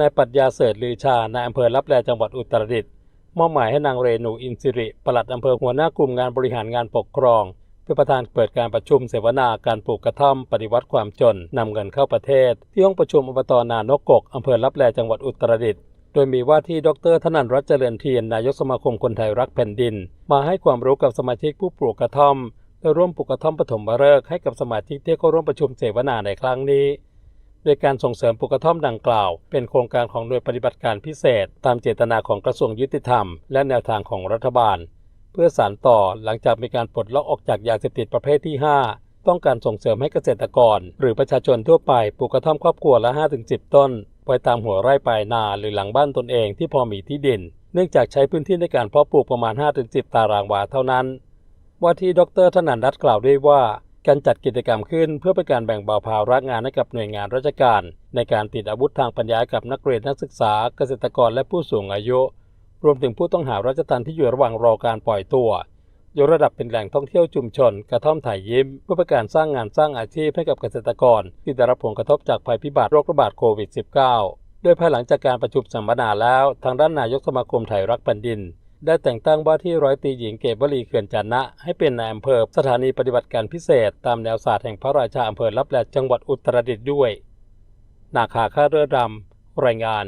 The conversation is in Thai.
นายปรัชญาเสริฐลือชานายอำเภอรับแลจังหวัดอุตรดิตถ์มอบหมายให้นางเรนูอินสิริปลัดอำเภอหัวหน้ากลุ่มงานบริหารงานปกครองเป็นประธานเปิดการประชุมเสวนาการปลูกกระท่อมปฏิวัติความจนนำเงินเข้าประเทศ ที่ห้องประชุมอบตนานกกกอำเภอรับแลจังหวัดอุตรดิตถ์โดยมีว่าที่ดรธนันรัตนเจริญเทียนนายกสมาคมคนไทยรักแผ่นดิน มาให้ความรู้กับสมาชิกผู้ปลูกกระท่อมและร่วมปลูกกระท่อมปฐมฤกษ์ให้กับสมาชิกที่เข้าร่วมประชุมเสวนาในครั้งนี้ โดยการส่งเสริมปลูกกระท่อมดังกล่าว เป็นโครงการของหน่วยปฏิบัติการพิเศษ ตามเจตนาของกระทรวงยุติธรรม และแนวทางของรัฐบาล เพื่อสานต่อหลังจากมีการปลดล็อกออกจากยาเสพติดประเภทที่ 5 ต้องการส่งเสริมให้เกษตรกร หรือประชาชนทั่วไปปลูกกระท่อมครอบครัวละ 5-10 ต้นไว้ตามหัวไร่ปลายนาหรือหลังบ้านตนเองที่พอมีที่ดิน เนื่องจากใช้พื้นที่ในการเพาะปลูกประมาณ 5-10 ตารางวาเท่านั้น ว่าที่ดรธนันรัตน์กล่าวด้วยว่า การจัดกิจกรรมขึ้นเพื่อเป็นการแบ่งเบาภาระงานให้กับหน่วยงานราชการ ในการติดอาวุธทางปัญญาให้กับนักเรียนนักศึกษาเกษตรกรและผู้สูงอายุ รวมถึงผู้ต้องหาราชทัณฑ์ที่อยู่ระหว่างรอการปล่อยตัวยกระดับเป็นแหล่งท่องเที่ยวชุมชน กระท่อมถ่ายยิ้ม เพื่อเป็นการสร้างงานสร้างอาชีพให้กับเกษตรกร ที่ได้รับผลกระทบจากภัยพิบัติโรคระบาดโควิด -19 โดยภายหลังจากการประชุมสัมมนาแล้ว ทางด้านนายกสมาคมไทยรักแผ่นดิน ได้แต่งตั้งว่าที่ร้อยตีหญิงเกบวลีเขื่อนจันนะให้เป็นนายอำเภอสถานีปฏิบัติการพิเศษ ตามแนวศาสตร์แห่งพระราชาอำเภอรับแลจังหวัดอุตรดิตถ์ด้วย นาคาค่าเรือดำรายงาน